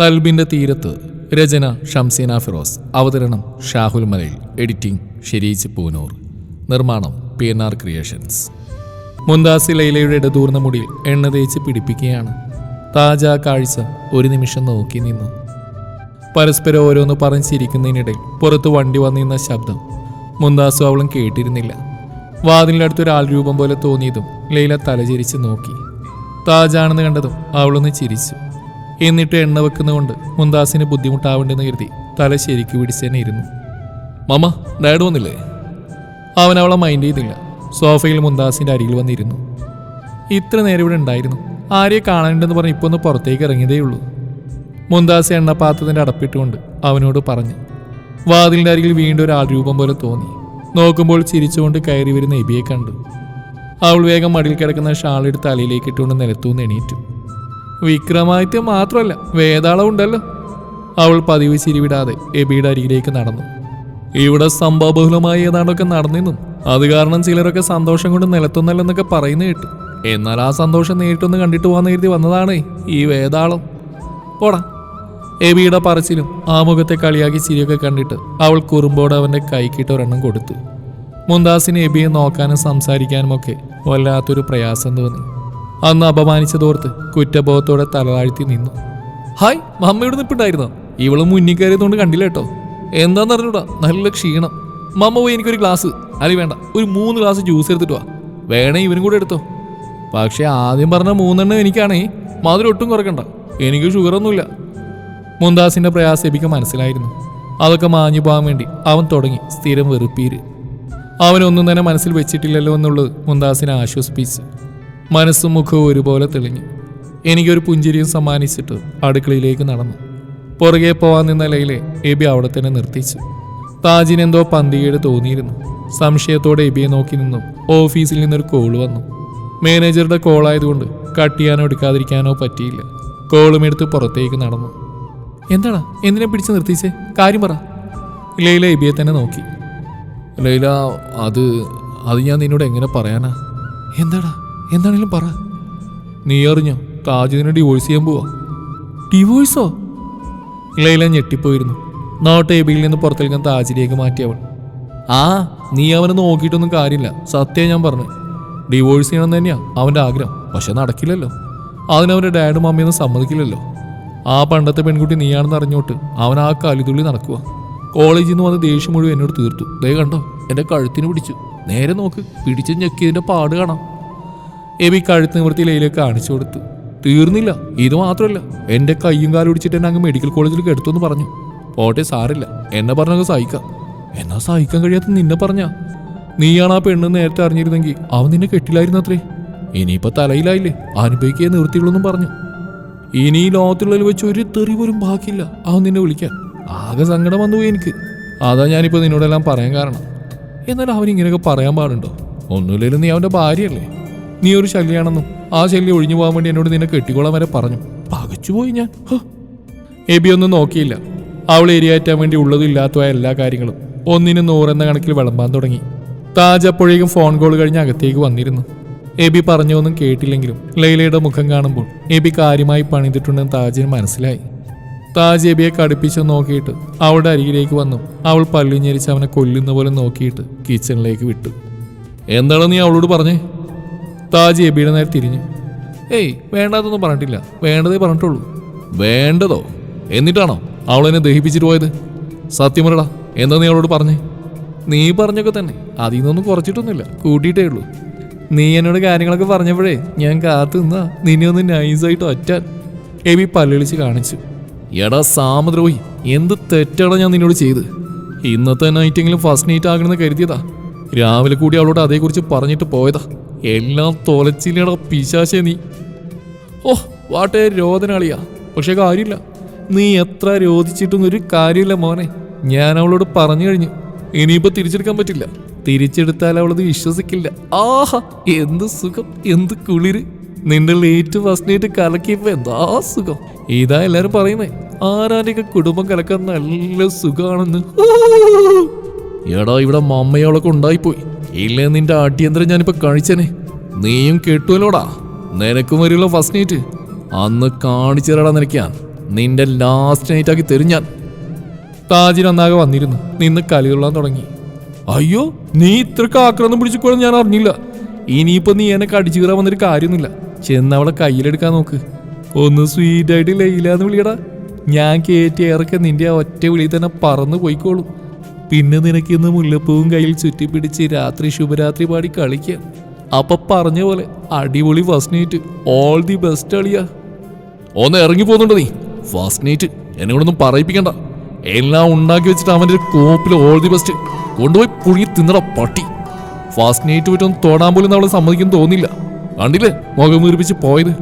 കൽബിന്റെ തീരത്ത് രചന ഷംസീന ഫിറോസ്. അവതരണം ഷാഹുൽ മലയിൽ. എഡിറ്റിംഗ് ഷെരീച്ച് പൂനൂർ. നിർമ്മാണം പി എൻ ആർ ക്രിയേഷൻസ്. മുന്താസി ലൈലയുടെ ഇടതൂർന്ന മുടിയിൽ എണ്ണ തേച്ച് പിടിപ്പിക്കുകയാണ്. താജ കാഴ്ച ഒരു നിമിഷം നോക്കി നിന്നു. പരസ്പരം ഓരോന്ന് പറഞ്ഞ് ചിരിക്കുന്നതിനിടയിൽ പുറത്ത് വണ്ടി വന്നിരുന്ന ശബ്ദം മുന്താസും അവളും കേട്ടിരുന്നില്ല. വാതിലിനടുത്ത് ഒരാൾ രൂപം പോലെ തോന്നിയതും ലൈല തലചിരിച്ച് നോക്കി. താജാണെന്ന് കണ്ടതും അവളൊന്ന് ചിരിച്ചു. എന്നിട്ട് എണ്ണ വെക്കുന്നതുകൊണ്ട് മുന്താസിന് ബുദ്ധിമുട്ടാവണ്ടെന്ന് കരുതി തല ശരിക്ക് പിടിച്ചേനെ തന്നെ ഇരുന്നു. മമ്മ ഡാഡ് വന്നില്ലേ? അവൻ അവളെ മൈൻഡ് ചെയ്തില്ല. സോഫയിൽ മുന്താസിന്റെ അരികിൽ വന്നിരുന്നു. ഇത്ര നേരം ഇവിടെ ഉണ്ടായിരുന്നു. ആരെയെ കാണാനുണ്ടെന്ന് പറഞ്ഞ് ഇപ്പൊ ഒന്ന് പുറത്തേക്ക് ഇറങ്ങിയതേ ഉള്ളൂ മുന്താസ് എണ്ണപ്പാത്രത്തിന്റെ അടപ്പിട്ടുകൊണ്ട് അവനോട് പറഞ്ഞു. വാതിലിന്റെ അരികിൽ വീണ്ടും ഒരു രൂപം പോലെ തോന്നി. നോക്കുമ്പോൾ ചിരിച്ചുകൊണ്ട് കയറി വരുന്ന എബിയെ കണ്ടു. അവൾ വേഗം മടിയിൽ കിടക്കുന്ന ഷാൾ എടുത്ത് തലയിലേക്ക് ഇട്ടുകൊണ്ട് നിലത്തുനിന്ന് എണീറ്റു. വിക്രമാദിത്യം മാത്രമല്ല വേതാളം ഉണ്ടല്ലോ അവൾ പതിവ് ചിരിവിടാതെ എബിയുടെ അരികിലേക്ക് നടന്നു. ഇവിടെ സംഭവബഹുലമായി ഏതാണ്ടൊക്കെ നടന്നിരുന്നു അത് കാരണം ചിലരൊക്കെ സന്തോഷം കൊണ്ട് നിലത്തുന്നല്ലെന്നൊക്കെ പറയുന്ന കേട്ടു. എന്നാൽ ആ സന്തോഷം നേരിട്ടൊന്ന് കണ്ടിട്ട് പോകാൻ എഴുതി വന്നതാണ് ഈ വേതാളം പോടാ. എബിയുടെ പറച്ചിലും ആ മുഖത്തെ കളിയാക്കി ചിരിയൊക്കെ കണ്ടിട്ട് അവൾ കുറുമ്പോടെ അവന്റെ കൈക്കിട്ട് ഒരെണ്ണം കൊടുത്തു. മുന്താസിന് എബിയെ നോക്കാനും സംസാരിക്കാനും ഒക്കെ വല്ലാത്തൊരു പ്രയാസം തോന്നി. അന്ന് അപമാനിച്ചതോർത്ത് കുറ്റബോധത്തോടെ തലതാഴ്ത്തി നിന്നു. ഹായ് മമ്മയുടെ നിൽപ്പുണ്ടായിരുന്നോ ഇവൾ മുന്നിൽ കയറിയതുകൊണ്ട് കണ്ടില്ല കേട്ടോ. എന്താന്ന് അറിഞ്ഞൂടാ? നല്ല ക്ഷീണം. മമ്മ പോയി എനിക്കൊരു ഗ്ലാസ്. അല്ലെ വേണ്ട ഒരു മൂന്ന് ഗ്ലാസ് ജ്യൂസ് എടുത്തിട്ട് വാ. വേണേ ഇവനും കൂടെ എടുത്തോ. പക്ഷെ ആദ്യം പറഞ്ഞ മൂന്നെണ്ണം എനിക്കാണേ. മധുരം ഒട്ടും കുറക്കണ്ട എനിക്ക് ഷുഗറൊന്നുമില്ല. മുന്താസിന്റെ പ്രയാസം എബിക്ക് മനസ്സിലായിരുന്നു. അതൊക്കെ മാഞ്ഞു പോകാൻ വേണ്ടി അവൻ തുടങ്ങി സ്ഥിരം വെറുപ്പീര്. അവനൊന്നും തന്നെ മനസ്സിൽ വെച്ചിട്ടില്ലല്ലോ എന്നുള്ളത് മുന്താസിനെ ആശ്വസിപ്പിച്ചു. മനസ്സും മുഖവും ഒരുപോലെ തെളിഞ്ഞു. എനിക്കൊരു പുഞ്ചിരിയും സമ്മാനിച്ചിട്ട് അടുക്കളയിലേക്ക് നടന്നു. പുറകെ പോവാൻ നിന്ന ലൈലെ എബി അവിടെ തന്നെ നിർത്തിച്ചു. താജിനെന്തോ പന്തികേട് തോന്നിയിരുന്നു. സംശയത്തോടെ എബിയെ നോക്കി നിന്നും ഓഫീസിൽ നിന്നൊരു കോൾ വന്നു. മാനേജറുടെ കോളായതുകൊണ്ട് കട്ട് ചെയ്യാനോ എടുക്കാതിരിക്കാനോ പറ്റിയില്ല. കോളും എടുത്ത് പുറത്തേക്ക് നടന്നു. എന്താടാ? എന്തിനെ പിടിച്ച് നിർത്തിച്ചേ? കാര്യം പറ. ലൈല എബിയെ തന്നെ നോക്കി. ലൈല അത് അത് ഞാൻ നിന്നോട് എങ്ങനെ പറയാനാ? എന്താടാ? എന്താണേലും പറ. നീ അറിഞ്ഞോ താജിനെ ഡിവോഴ്സ് ചെയ്യാൻ പോവാ. ഡിവോഴ്സോ ലൈല ഞെട്ടിപ്പോയിരുന്നു. നോട്ട് എബിയിൽ നിന്ന് പുറത്തേക്കാൻ താജിലേക്ക് മാറ്റിയവൾ ആ നീ അവനെ നോക്കിയിട്ടൊന്നും കാര്യമില്ല. സത്യം ഞാൻ പറഞ്ഞു. ഡിവോഴ്സ് ചെയ്യണം തന്നെയാ അവന്റെ ആഗ്രഹം. പക്ഷെ നടക്കില്ലല്ലോ. അതിനവന്റെ ഡാഡും മമ്മിയൊന്നും സമ്മതിക്കില്ലല്ലോ. ആ പണ്ടത്തെ പെൺകുട്ടി നീയാണെന്ന് അറിഞ്ഞോട്ട് അവൻ ആ കലിതുള്ളി നടക്കുക കോളേജിൽ നിന്ന് വന്ന് ദേഷ്യം മുഴുവൻ എന്നോട് തീർത്തു. ദേ കണ്ടോ എന്റെ കഴുത്തിന് പിടിച്ചു. നേരെ നോക്ക് പിടിച്ച് ഞെക്കിയതിന്റെ പാട് കാണാം. എബി കഴുത്ത് നിവർത്തി ലൈല കാണിച്ചു കൊടുത്തു. തീർന്നില്ല. ഇത് മാത്രമല്ല എന്റെ കയ്യും കാലും പിടിച്ചിട്ട് എന്നെ അങ്ങ് മെഡിക്കൽ കോളേജിൽ എന്ന് പറഞ്ഞു. പോട്ടെ സാറില്ല. എന്നെ പറഞ്ഞങ്ങ് സഹിക്കാം. എന്നാ സഹിക്കാൻ കഴിയാത്ത നിന്നെ പറഞ്ഞ? നീയാണ് ആ പെണ്ണ് നേരത്തെ അറിഞ്ഞിരുന്നെങ്കിൽ അവൻ നിന്നെ കെട്ടില്ലായിരുന്നു അത്രേ ഇനിയിപ്പോ തലയിലായില്ലേ? അനുഭവിക്കേ നിവൃത്തിയുള്ളൂന്നും പറഞ്ഞു. ഇനി ഈ ലോകത്തുള്ളതിൽ വെച്ച് ഒരു തെറി പോലും ബാക്കിയില്ല. അവൻ നിന്നെ വിളിക്കാൻ. ആകെ സങ്കടം വന്നു പോയി എനിക്ക്. അതാ ഞാനിപ്പോ നിന്നോടെല്ലാം പറയാൻ കാരണം. എന്നാൽ അവൻ ഇങ്ങനെയൊക്കെ പറയാൻ പാടുണ്ടോ? ഒന്നുമില്ലെങ്കിലും നീ അവന്റെ ഭാര്യയല്ലേ? നീ ഒരു ശല്യാണെന്നും ആ ശല്യം ഒഴിഞ്ഞു പോകാൻ വേണ്ടി എന്നോട് നിന്നെ കെട്ടിക്കോളാൻ വരെ പറഞ്ഞു. പകച്ചുപോയി ഞാൻ. എബി ഒന്നും നോക്കിയില്ല. അവൾ എരിയാറ്റാൻ വേണ്ടി ഉള്ളതും ഇല്ലാത്തതായ എല്ലാ കാര്യങ്ങളും ഒന്നിന് നൂറെന്ന കണക്കിൽ വിളമ്പാൻ തുടങ്ങി. താജ് അപ്പോഴേക്കും ഫോൺ കോൾ കഴിഞ്ഞ് അകത്തേക്ക് വന്നിരുന്നു. എബി പറഞ്ഞൊന്നും കേട്ടില്ലെങ്കിലും ലൈലയുടെ മുഖം കാണുമ്പോൾ എബി കാര്യമായി പണിതിട്ടുണ്ടെന്ന് താജിന് മനസ്സിലായി. താജ് എബിയെ കടുപ്പിച്ച് നോക്കിയിട്ട് അവളുടെ അരികിലേക്ക് വന്നു. അവൾ പല്ലുഞ്ഞരിച്ച് അവനെ കൊല്ലുന്ന പോലെ നോക്കിയിട്ട് കിച്ചണിലേക്ക് വിട്ടു. എന്താണ് നീ അവളോട് പറഞ്ഞേ? താജ് എബിയുടെ നേരെ തിരിഞ്ഞു. ഏയ് വേണ്ടാതൊന്നും പറഞ്ഞിട്ടില്ല. വേണ്ടതേ പറഞ്ഞിട്ടുള്ളൂ. വേണ്ടതോ? എന്നിട്ടാണോ അവളെന്നെ ദഹിപ്പിച്ചിട്ട് പോയത്? സത്യം എന്താ നീ അവളോട് പറഞ്ഞേ? നീ പറഞ്ഞൊക്കെ തന്നെ. അതിൽ നിന്നൊന്നും കുറച്ചിട്ടൊന്നുമില്ല. കൂട്ടിയിട്ടേ ഉള്ളൂ. നീ എന്നോട് കാര്യങ്ങളൊക്കെ പറഞ്ഞപ്പോഴേ ഞാൻ കാത്തു നിന്നാ നിന്നെ ഒന്ന് നൈസായിട്ട് ഒറ്റാൻ എബി പല്ലിളിച്ച് കാണിച്ചു. എടാ സാമദ്രോഹി എന്ത് തെറ്റാണോ ഞാൻ നിന്നോട് ചെയ്ത് ഇന്നത്തെ നൈറ്റെങ്കിലും ഫസ്റ്റ് നൈറ്റ് ആകണമെന്ന് കരുതിയതാ. രാവിലെ കൂടി അവളോട് അതേക്കുറിച്ച് പറഞ്ഞിട്ട് പോയതാ. എല്ലാം തൊലച്ചില്ലട പിശാശേ നീ. ഓ വാട്ടേ രോദനാളിയാ. പക്ഷെ കാര്യമില്ല. നീ എത്ര രോധിച്ചിട്ടും ഒരു കാര്യമില്ല മോനെ. ഞാൻ അവളോട് പറഞ്ഞു കഴിഞ്ഞു. ഇനിയിപ്പോ തിരിച്ചെടുക്കാൻ പറ്റില്ല. തിരിച്ചെടുത്താൽ അവളത് വിശ്വസിക്കില്ല. ആഹാ എന്ത് സുഖം എന്ത് കുളിര്. നിന്റെ ലേറ്റ് ഫസ്റ്റ് നൈറ്റ് കലക്കിയപ്പോ എന്താ സുഖം? ഇതാ എല്ലാരും പറയുന്നേ. ആരാന്റെയൊക്കെ കുടുംബം കലക്കാൻ നല്ല സുഖമാണെന്ന് എടാ ഇവിടെ മമ്മയോളൊക്കെ ഉണ്ടായിപ്പോയി. ഇല്ലേ നിന്റെ ആട്ടിയന്ത്രം ഞാനിപ്പോ കഴിച്ചനെ. നീയും കേട്ടുവല്ലോടാ. നിനക്കും വരുള്ള ഫസ്റ്റ് നൈറ്റ് അന്ന് കാണിച്ചു നിനക്കാൻ നിനക്ക് നിന്റെ ലാസ്റ്റ് നൈറ്റ് ആക്കി തരും ഞാൻ. താജിനൊന്നാകെ വന്നിരുന്നു. നിന്ന് കലികൊള്ളാൻ തുടങ്ങി. അയ്യോ നീ ഇത്രക്ക് ആക്രമണം പിടിച്ചിക്കോളും ഞാൻ അറിഞ്ഞില്ല. ഇനിയിപ്പോ നീ എന്നെ കടിച്ചു കയറാൻ വന്നൊരു കാര്യമൊന്നുമില്ല. ചെന്ന് അവളെ കയ്യിലെടുക്കാൻ നോക്ക്. ഒന്ന് സ്വീറ്റ് ആയിട്ട് ലൈലാന്ന് വിളിയടാ. ഞാൻ കയറ്റി ഇറക്കെ നിന്റെ ആ ഒറ്റ വിളി തന്നെ പറന്ന് പോയിക്കോളും. പിന്നെ നിനക്കിന്ന് മുല്ലപ്പൂവും കയ്യിൽ ചുറ്റിപ്പിടിച്ച് രാത്രി ശുഭരാത്രി പാടി കളിക്കാം. അപ്പൊ പറഞ്ഞ പോലെ അടിപൊളി first night. All the best അളിയ. ഒന്ന് ഇറങ്ങി പോകുന്നുണ്ട് നീ. ഫസ്റ്റ് നൈറ്റ് എന്നെ കൊണ്ടൊന്നും പറയിപ്പിക്കണ്ട. എല്ലാം ഉണ്ടാക്കി വെച്ചിട്ട് അവന്റെ ഒരു കോപ്പിൽ ഓൾ ദി ബെസ്റ്റ് കൊണ്ടുപോയി പുഴുങ്ങി തിന്നട പട്ടി. ഫസ്റ്റ് നൈറ്റ് പറ്റൊന്നും തൊടാൻ പോലും അവളെ സമ്മതിക്കും തോന്നില്ല കണ്ടില്ലേ? മുഖം വീർപ്പിച്ച് പോയത്.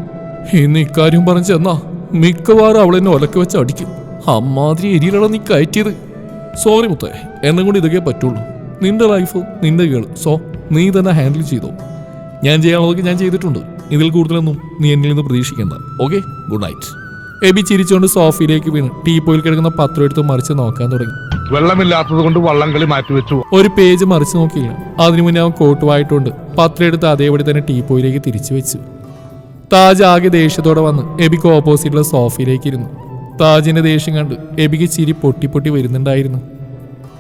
ഇന്ന് ഇക്കാര്യം പറഞ്ഞു ചെന്നാ മിക്കവാറും അവളെന്നെ ഒലക്ക് വെച്ച് അടിക്കും. അമ്മാതിരി എരിയിലാണ് നീ കയറ്റിയത്? സോറി മുത്തേ. എന്നെ കൊണ്ട് ഇതൊക്കെ പറ്റുള്ളൂ. നിന്റെ ലൈഫ് നിന്റെ കേൾ സോ നീ തന്നെ ഹാൻഡിൽ ചെയ്തോ. ഞാൻ ചെയ്യാനുള്ളതൊക്കെ ഞാൻ ചെയ്തിട്ടുണ്ട്. ഇതിൽ കൂടുതലൊന്നും നീ എന്നിൽ നിന്ന് പ്രതീക്ഷിക്കേണ്ട. ഓക്കെ ഗുഡ് നൈറ്റ് എബി ചിരിച്ചുകൊണ്ട് സോഫയിലേക്ക് വീണ്. ടീപ്പോയിൽ കിടക്കുന്ന പത്രം എടുത്ത് മറിച്ച് നോക്കാൻ തുടങ്ങി. വെള്ളമില്ലാത്തത് കൊണ്ട് വള്ളംകളി മാറ്റിവെച്ചു. ഒരു പേജ് മറിച്ച് നോക്കിയില്ല. അതിനു മുന്നേ അവൻ കോട്ടുവായിട്ടുണ്ട് പത്രം എടുത്ത് അതേപടി തന്നെ ടീ പോയിലേക്ക് തിരിച്ചു വെച്ചു. താജ് ആകെ ദേഷ്യത്തോടെ വന്ന് എബിക്ക് ഓപ്പോസിറ്റുള്ള സോഫയിലേക്ക് ഇരുന്നു. താജിന്റെ ദേഷ്യം കണ്ട് എബിക്ക് ചിരി പൊട്ടി പൊട്ടി വരുന്നുണ്ടായിരുന്നു.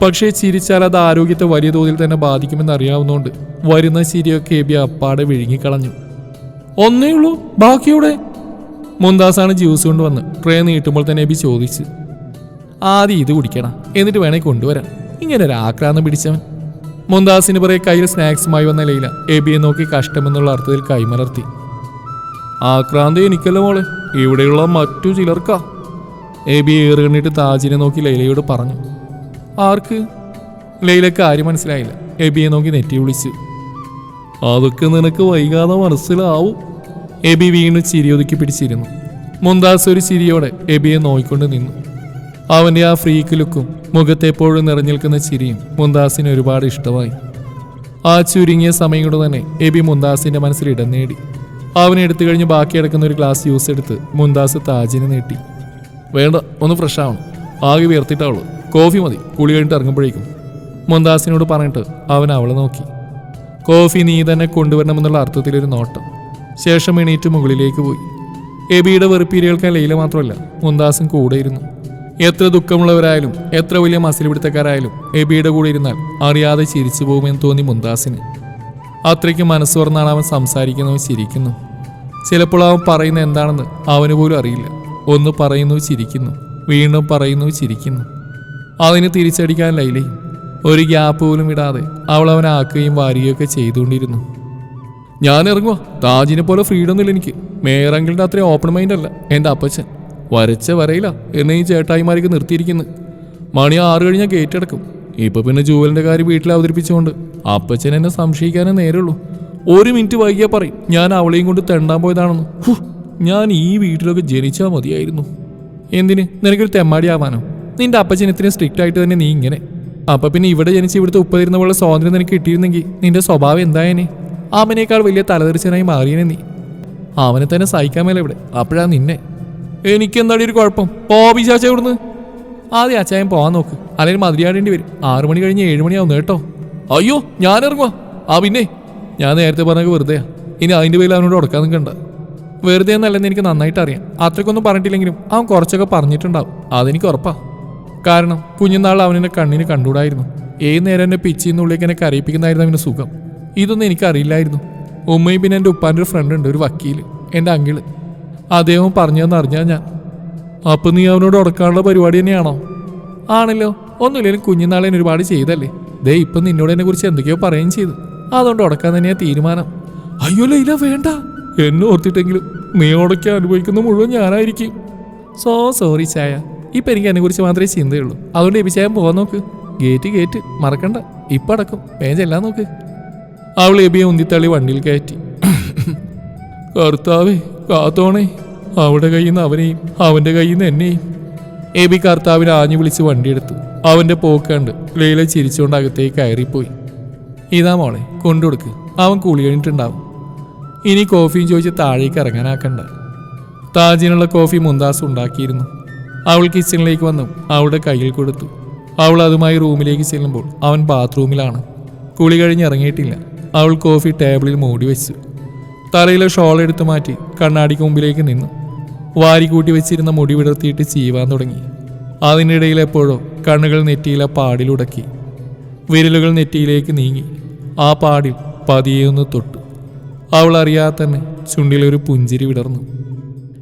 പക്ഷേ ചിരിച്ചാൽ അത് ആരോഗ്യത്തെ വലിയ തോതിൽ തന്നെ ബാധിക്കുമെന്ന് അറിയാവുന്നതുകൊണ്ട് വരുന്ന ചിരിയൊക്കെ എബി അപ്പാടെ വിഴുങ്ങിക്കളഞ്ഞു. ഒന്നേ ഉള്ളൂ ബാക്കിയുടെ മുന്താസാണ് ജ്യൂസ് കൊണ്ടുവന്ന് ട്രേ നീട്ടുമ്പോൾ തന്നെ എബി ചോദിച്ചു. ആദ്യം ഇത് കുടിക്കണം എന്നിട്ട് വേണേ കൊണ്ടുവരാം. ഇങ്ങനെ ഒരു ആക്രാന്തം പിടിച്ചവൻ. മുന്താസിന് പുറകെ കയ്യിൽ സ്നാക്സുമായി വന്ന ലൈല എബിയെ നോക്കി കഷ്ടമെന്നുള്ള അർത്ഥത്തിൽ കൈമലർത്തി. ആക്രാന്തം എനിക്കല്ല മോളെ ഇവിടെയുള്ള മറ്റു ചിലർക്കാ. എബി ഏറുകണ്ണിട്ട് താജിനെ നോക്കി ലൈലയോട് പറഞ്ഞു. ആർക്ക്? ലൈലക്ക് ആരും മനസ്സിലായില്ല. എബിയെ നോക്കി നെറ്റി വിളിച്ചു. അതൊക്കെ നിനക്ക് വൈകാതെ മനസ്സിലാവും. എബി വീണ്ടും ചിരിയൊതുക്കി പിടിച്ചിരുന്നു. മുന്താസ് ഒരു ചിരിയോടെ എബിയെ നോയിക്കൊണ്ട് നിന്നു. അവന്റെ ആ ഫ്രീക്ക് ലുക്കും മുഖത്തെപ്പോഴും നിറഞ്ഞു നിൽക്കുന്ന ചിരിയും മുന്താസിന് ഒരുപാട് ഇഷ്ടമായി. ആ ചുരുങ്ങിയ സമയം കൊണ്ട് തന്നെ എബി മുന്താസിന്റെ മനസ്സിൽ ഇടം നേടി. അവനെടുത്തു കഴിഞ്ഞ് ബാക്കി കിടക്കുന്ന ഒരു ഗ്ലാസ് യൂസ് എടുത്ത് മുന്താസ് താജിനെ നീട്ടി. വേണ്ട ഒന്ന് ഫ്രഷ് ആവണം. ആകെ വിയർത്തിട്ടാവുള്ളൂ കോഫി മതി. കുളി കഴിഞ്ഞിട്ട് ഇറങ്ങുമ്പോഴേക്കും. മുന്താസിനോട് പറഞ്ഞിട്ട് അവൻ അവളെ നോക്കി. കോഫി നീ തന്നെ കൊണ്ടുവരണമെന്നുള്ള അർത്ഥത്തിലൊരു നോട്ടം. ശേഷം എണീറ്റ് മുകളിലേക്ക് പോയി. എബിയുടെ വെറുപ്പീരികൾക്ക് ലൈല മാത്രമല്ല മുന്താസും കൂടെയിരുന്നു എത്ര ദുഃഖമുള്ളവരായാലും എത്ര വലിയ മസിൽ പിടുത്തക്കാരായാലും എബിയുടെ കൂടെ ഇരുന്നാൽ അറിയാതെ ചിരിച്ചു പോകുമെന്ന് തോന്നി മുന്താസിന് അത്രയ്ക്ക് മനസ്സ് തുറന്നാണ് അവൻ സംസാരിക്കുന്നതും ചിരിക്കുന്നു. ചിലപ്പോൾ അവൻ പറയുന്നത് എന്താണെന്ന് അവന് പോലും അറിയില്ല. ഒന്ന് പറയുന്നു ചിരിക്കുന്നു. വീണ്ടും പറയുന്നു ചിരിക്കുന്നു. അതിന് തിരിച്ചടിക്കാൻ ലൈലയും ഒരു ഗ്യാപ്പ് പോലും ഇടാതെ അവൾ അവനെ ആക്കുകയും വാരുകയൊക്കെ ചെയ്തുകൊണ്ടിരുന്നു. ഞാൻ ഇറങ്ങുക താജിനെ പോലെ ഫ്രീഡം ഒന്നുമില്ല എനിക്ക്. മേയറങ്കിളിന്റെ അത്രയും ഓപ്പൺ മൈൻഡ് അല്ല. എന്റെ അപ്പച്ചൻ. വരച്ച വരയില്ല എന്നെ ഈ ചേട്ടായിമാരൊക്കെ നിർത്തിയിരിക്കുന്നു. മണി ആറ് കഴിഞ്ഞാൽ ഗേറ്റ് അടക്കും. ഇപ്പൊ പിന്നെ ജൂവലിന്റെ കാര്യം വീട്ടിൽ അവതരിപ്പിച്ചുകൊണ്ട് അപ്പച്ചൻ എന്നെ സംശയിക്കാനേ നേരുള്ളൂ ഒരു മിനിറ്റ് വൈകിയാ പറയും. ഞാൻ അവളെയും കൊണ്ട് തെണ്ടാൻ പോയതാണെന്ന്. ഞാൻ ഈ വീട്ടിലൊക്കെ ജനിച്ചാൽ മതിയായിരുന്നു. എന്തിന്? നിനക്കൊരു തെമ്മാടി ആവാനോ? നിന്റെ അപ്പച്ചൻ ഇത്രയും സ്ട്രിക്റ്റ് ആയിട്ട് തന്നെ നീ ഇങ്ങനെ. അപ്പൊ പിന്നെ ഇവിടെ ജനിച്ച് ഇവിടുത്തെ ഉപ്പതിരുന്ന പോലെ സ്വാതന്ത്ര്യം നിനക്ക് കിട്ടിയിരുന്നെങ്കിൽ നിന്റെ സ്വഭാവം എന്തായനെ? അവനേക്കാൾ വലിയ തലതെറിച്ചനായി മാറിയനെ നീ. അവനെ തന്നെ സഹിക്കാൻ മേലെ ഇവിടെ. അപ്പോഴാ നിന്നെ. എനിക്കെന്താടി ഒരു കുഴപ്പം? പോബി ചാച്ച ഇവിടുന്ന്. ആദ്യം അച്ചായൻ പോവാൻ നോക്ക്. അല്ലെങ്കിൽ മതിരിയാടേണ്ടി വരും. ആറു മണി കഴിഞ്ഞ് ഏഴ് മണിയാവും കേട്ടോ. അയ്യോ ഞാൻ ഇറങ്ങുക ആ പിന്നെ ഞാൻ നേരത്തെ പറഞ്ഞ വെറുതെയാ. ഇനി അതിന്റെ പേരിൽ അവനോട് ഉടക്കാൻ നിൽക്കണ്ട. വെറുതെ എന്നല്ലെന്ന് എനിക്ക് നന്നായിട്ട് അറിയാം അത്രയ്ക്കൊന്നും പറഞ്ഞിട്ടില്ലെങ്കിലും അവൻ കുറച്ചൊക്കെ പറഞ്ഞിട്ടുണ്ടാവും. അതെനിക്ക് ഉറപ്പാ. കാരണം കുഞ്ഞുനാൾ അവനെന്നെ കണ്ണിന് കണ്ടുകൂടായിരുന്നു. ഏത് നേരം എന്നെ പിച്ചിന്നുള്ളിലേക്ക് എന്നെ കരയിപ്പിക്കുന്നതായിരുന്നു അവന് സുഖം. ഇതൊന്നും എനിക്കറിയില്ലായിരുന്നു. ഉമ്മയും പിന്നെ എന്റെ ഉപ്പാന്റെ ഒരു ഫ്രണ്ട് ഉണ്ട് ഒരു വക്കീൽ എന്റെ അങ്കിൾ അദ്ദേഹം പറഞ്ഞതെന്ന് അറിഞ്ഞാൽ ഞാൻ. അപ്പം നീ അവനോട് ഉടക്കാനുള്ള പരിപാടി തന്നെയാണോ? ആണല്ലോ. ഒന്നുമില്ലെങ്കിലും കുഞ്ഞുനാളെ ഒരുപാട് ചെയ്തല്ലേ. ദേ ഇപ്പം നിന്നോട് എന്നെ കുറിച്ച് എന്തൊക്കെയോ പറയുകയും ചെയ്തു. അതുകൊണ്ട് ഉടക്കാൻ തന്നെയാണ് തീരുമാനം. അയ്യോ ലൈല വേണ്ട. എന്നെ ഓർത്തിട്ടെങ്കിലും നീ ഉടക്കാൻ അനുഭവിക്കുന്ന മുഴുവൻ ഞാനായിരിക്കും. സോ സോറി ചായ. ഇപ്പം എനിക്ക് എന്നെ കുറിച്ച് മാത്രമേ ചിന്തയുള്ളൂ. അതുകൊണ്ട് എബിച്ചായം പോകാൻ നോക്ക്. Gate gate. മറക്കണ്ട. ഇപ്പം അടക്കും. വേഗം നോക്ക്. അവൾ എബിയെ ഉന്തിത്തള്ളി വണ്ടിയിൽ കയറ്റി. കർത്താവേ കാത്തോണേ. അവളുടെ കയ്യിൽ നിന്ന് അവനെയും അവന്റെ കയ്യിൽ നിന്ന് എന്നെയും. എബി കർത്താവിനെ ആഞ്ഞു വിളിച്ച് വണ്ടിയെടുത്തു അവന്റെ പോക്ക് കണ്ട് ലൈല ചിരിച്ചുകൊണ്ട് അകത്തേക്ക് കയറിപ്പോയി. ഇതാ മോളെ കൊണ്ടുകൊടുക്ക് അവൻ കുളി കഴിഞ്ഞിട്ടുണ്ടാവും. ഇനി കോഫിയും ചോദിച്ച് താഴേക്ക് ഇറങ്ങാനാക്കണ്ട. താജിനുള്ള കോഫി മുന്താസ് ഉണ്ടാക്കിയിരുന്നു. അവൾ കിച്ചണിലേക്ക് വന്നു അവളുടെ കയ്യിൽ കൊടുത്തു. അവൾ അതുമായി റൂമിലേക്ക് ചെല്ലുമ്പോൾ അവൻ ബാത്റൂമിലാണ്. കുളി കഴിഞ്ഞ് ഇറങ്ങിയിട്ടില്ല. അവൾ കോഫി ടേബിളിൽ മൂടി വെച്ചു. തലയിലെ ഷോൾ എടുത്തു മാറ്റി കണ്ണാടിക്ക് മുമ്പിലേക്ക് നിന്നു. വാരിക്കൂട്ടി വെച്ചിരുന്ന മുടി വിടർത്തിയിട്ട് ചീവാൻ തുടങ്ങി. അതിനിടയിൽ എപ്പോഴോ കണ്ണുകൾ നെറ്റിയിലെ പാടിലുടക്കി വിരലുകൾ നെറ്റിയിലേക്ക് നീങ്ങി. ആ പാടിൽ പതിയെ ഒന്ന് തൊട്ടു. അവൾ അറിയാതെ തന്നെ ചുണ്ടിലൊരു പുഞ്ചിരി വിടർന്നു.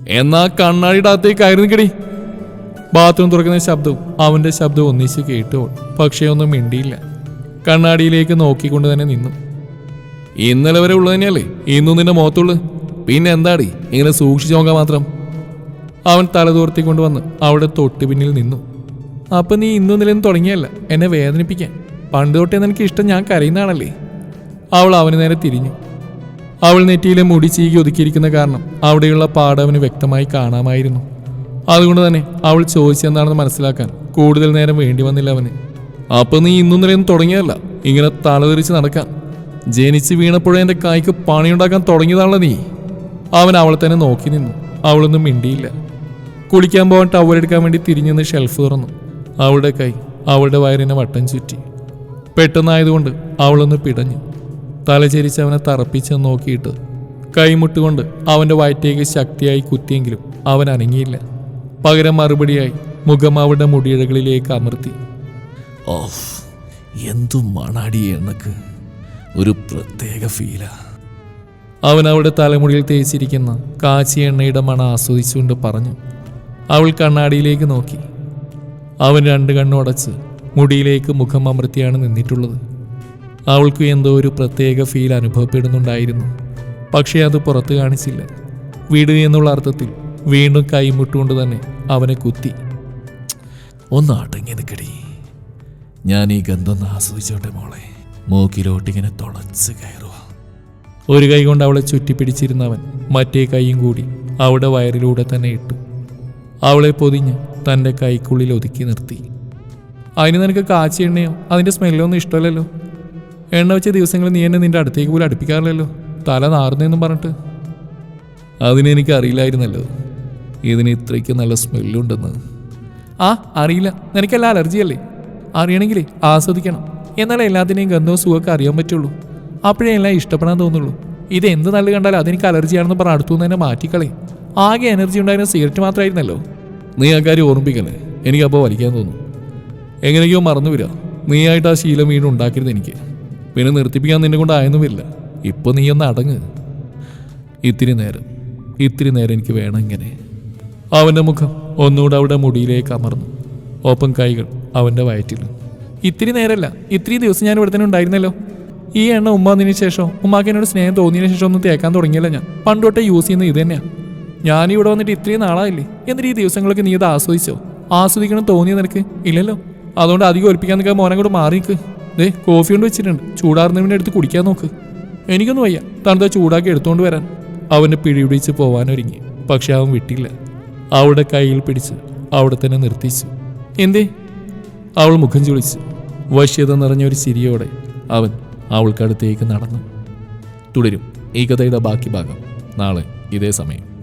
എന്നാ കണ്ണാടിയുടെ ആയിരുന്നു കിടി. ബാത്റൂം തുറക്കുന്ന ശബ്ദവും അവന്റെ ശബ്ദവും ഒന്നിച്ച് കേട്ടു പക്ഷേ ഒന്നും മിണ്ടിയില്ല. കണ്ണാടിയിലേക്ക് നോക്കിക്കൊണ്ട് തന്നെ നിന്നു. ഇന്നലെ വരെ ഉള്ളത് തന്നെയല്ലേ? ഇന്നും നിന്റെ മുഖത്തുള്ളു. പിന്നെ എന്താടി? ഇങ്ങനെ സൂക്ഷിച്ചു നോക്കാൻ മാത്രം. അവൻ തലതോർത്തിക്കൊണ്ട് വന്ന് അവിടെ തൊട്ട് പിന്നിൽ നിന്നു. അപ്പൊ നീ ഇന്നും നിലയും തുടങ്ങിയല്ല എന്നെ വേദനിപ്പിക്കാൻ. പണ്ട് തൊട്ടേ നിനക്ക് ഇഷ്ടം ഞാൻ കരയുന്നതാണല്ലേ? അവൾ അവന് നേരെ തിരിഞ്ഞു. അവൾ നെറ്റിയിലെ മുടി ചീകി ഒതുക്കിയിരിക്കുന്ന കാരണം അവിടെയുള്ള പാടവന് വ്യക്തമായി കാണാമായിരുന്നു. അതുകൊണ്ട് തന്നെ അവൾ ചോദിച്ചെന്താണെന്ന് മനസ്സിലാക്കാൻ കൂടുതൽ നേരം വേണ്ടി വന്നില്ല അവന്. അപ്പൊ നീ ഇന്നും നിലയൊന്നും തുടങ്ങിയതല്ല? ഇങ്ങനെ തലതെറിച്ച് നടക്കാൻ? ജനിച്ച് വീണപ്പോഴേ എന്റെ കായ്ക്ക് പണിയുണ്ടാക്കാൻ തുടങ്ങിയതാണല്ലോ നീ? അവൻ അവളെ തന്നെ നോക്കി നിന്നു. അവളൊന്നും മിണ്ടിയില്ല. കുളിക്കാൻ പോകാൻ ടവലെടുക്കാൻ വേണ്ടി തിരിഞ്ഞെന്ന് ഷെൽഫ് തുറന്നു. അവളുടെ കൈ അവളുടെ വയറിനെ വട്ടം ചുറ്റി. പെട്ടെന്നായതുകൊണ്ട് അവളൊന്ന് പിടഞ്ഞു. തലചരിച്ച് അവനെ തറപ്പിച്ച് നോക്കിയിട്ട് കൈമുട്ടുകൊണ്ട് അവന്റെ വയറ്റേക്ക് ശക്തിയായി കുത്തിയെങ്കിലും അവൻ അനങ്ങിയില്ല. പകരം മറുപടിയായി മുഖം അവളുടെ മുടിയിഴകളിലേക്ക് അമർത്തി. ഓഫ് എന്തു മണാടി എണ്ണക്ക് ഒരു പ്രത്യേക ഫീലാ അവൻ അവളുടെ തലമുടിയിൽ തേച്ചിരിക്കുന്ന കാച്ചി എണ്ണയുടെ മണ ആസ്വദിച്ചുകൊണ്ട് പറഞ്ഞു. അവൾ കണ്ണാടിയിലേക്ക് നോക്കി. അവൻ രണ്ട് കണ്ണും അടച്ച് മുടിയിലേക്ക് മുഖം അമർത്തിയാണ് നിന്നിട്ടുള്ളത്. അവൾക്ക് എന്തോ ഒരു പ്രത്യേക ഫീൽ അനുഭവപ്പെടുന്നുണ്ടായിരുന്നു. പക്ഷേ അത് പുറത്ത് കാണിച്ചില്ല. വീട് എന്നുള്ള അർത്ഥത്തിൽ വീണ്ടും കൈമുട്ടുകൊണ്ട് തന്നെ അവനെ കുത്തി. ഒന്ന് അടങ്ങി നിൽക്കടി ഞാൻ ഈ ഗന്ധം ആസ്വദിച്ചോട്ടെ മോളെ. മൂക്കിലോട്ടിങ്ങനെ തുളച്ച് കയറുക ഒരു കൈ കൊണ്ട് അവളെ ചുറ്റിപ്പിടിച്ചിരുന്നവൻ മറ്റേ കൈയും കൂടി അവളുടെ വയറിലൂടെ തന്നെ ഇട്ടു. അവളെ പൊതിഞ്ഞ് തന്റെ കൈക്കുള്ളിൽ ഒതുക്കി നിർത്തി. അതിന് നിനക്ക് കാച്ചി എണ്ണയോ? അതിന്റെ സ്മെല്ലോ ഒന്നും ഇഷ്ടമല്ലല്ലോ. എണ്ണ വെച്ച ദിവസങ്ങളിൽ നീ എന്നെ നിന്റെ അടുത്തേക്ക് പോലും അടുപ്പിക്കാറില്ലല്ലോ. തല നാറുന്നെന്നും പറഞ്ഞിട്ട്. അതിനെനിക്ക് അറിയില്ലായിരുന്നല്ലോ. ഇതിന് ഇത്രയ്ക്ക് നല്ല സ്മെല്ലുണ്ടെന്ന്. ആ അറിയില്ല. നിനക്കല്ല അലർജി അല്ലേ? അറിയണമെങ്കിലേ ആസ്വദിക്കണം. എന്നാലേ എല്ലാത്തിനെയും ഗന്ധവും സുഖമൊക്കെ അറിയാൻ പറ്റുള്ളൂ. അപ്പോഴേ എല്ലാം ഇഷ്ടപ്പെടാൻ തോന്നുള്ളൂ. ഇത് എന്ത് നല്ല കണ്ടാലും അതെനിക്ക് അലർജിയാണെന്ന് പറഞ്ഞ അടുത്തു നിന്ന് തന്നെ മാറ്റിക്കളേ ആകെ എനർജി ഉണ്ടായിരുന്ന സിഗരറ്റ് മാത്രമായിരുന്നല്ലോ. നീ ആ കാര്യം ഓർമ്മിക്കണേ എനിക്കപ്പോൾ വലിക്കാൻ തോന്നും. എങ്ങനെയൊക്കെയോ മറന്നു വരിക നീ ആയിട്ട് ആ ശീലം വീണ്ടും ഉണ്ടാക്കരുത് എനിക്ക്. പിന്നെ നിർത്തിപ്പിക്കാൻ നിന്നെ കൊണ്ട് ആയൊന്നുമില്ല ഇപ്പൊ നീ ഒന്ന് അടങ്ങ്. ഇത്തിരി നേരം ഇത്തിരി നേരം എനിക്ക് വേണം ഇങ്ങനെ. അവന്റെ മുഖം ഒന്നുകൂടെ അവിടെ മുടിയിലേക്ക് അമർന്നു. ഒപ്പം കൈകൾ അവന്റെ വയറ്റിൽ ഇത്തിരി നേരമല്ല ഇത്തിരി ദിവസം ഞാൻ ഇവിടെ തന്നെ ഉണ്ടായിരുന്നല്ലോ. ഈ എണ്ണ ഉമ്മ വന്നതിന് ശേഷം ഉമ്മാക്ക് എന്നോട് സ്നേഹം തോന്നിയതിന് ശേഷം ഒന്നും തേക്കാൻ തുടങ്ങിയല്ല ഞാൻ. പണ്ടോട്ടെ യൂസ് ചെയ്യുന്നത് ഇത് തന്നെയാണ് ഞാൻ ഇവിടെ വന്നിട്ട് ഇത്രയും നാളായില്ലേ? എന്നിട്ട് ഈ ദിവസങ്ങളൊക്കെ നീ ഇത് ആസ്വദിച്ചോ? ആസ്വദിക്കണം തോന്നിയത് നിനക്ക് ഇല്ലല്ലോ? അതുകൊണ്ട് അധികം ഒലിപ്പിക്കാൻ നിൽക്കാൻ മോനെ കൂടെ മാറി ദേ കോഫി കൊണ്ട് വെച്ചിട്ടുണ്ട്. ചൂടാറുന്നതിനെ എടുത്ത് കുടിക്കാൻ നോക്ക്. എനിക്കൊന്നും വയ്യ. തണുത്ത ചൂടാക്കി എടുത്തുകൊണ്ട് വരാൻ. അവന് പിടിപിടിച്ച് പോവാനൊരുങ്ങി. പക്ഷെ അവൻ വിട്ടില്ല. അവളുടെ കയ്യിൽ പിടിച്ച് അവിടെ തന്നെ നിർത്തിച്ചു. എന്തേ? അവൾ മുഖം ചുളിച്ചു. വശ്യത നിറഞ്ഞൊരു ചിരിയോടെ അവൻ അവൾക്കടുത്തേക്ക് നടന്നു. തുടരും. ഈ കഥയുടെ ബാക്കി ഭാഗം. നാളെ ഇതേ സമയം.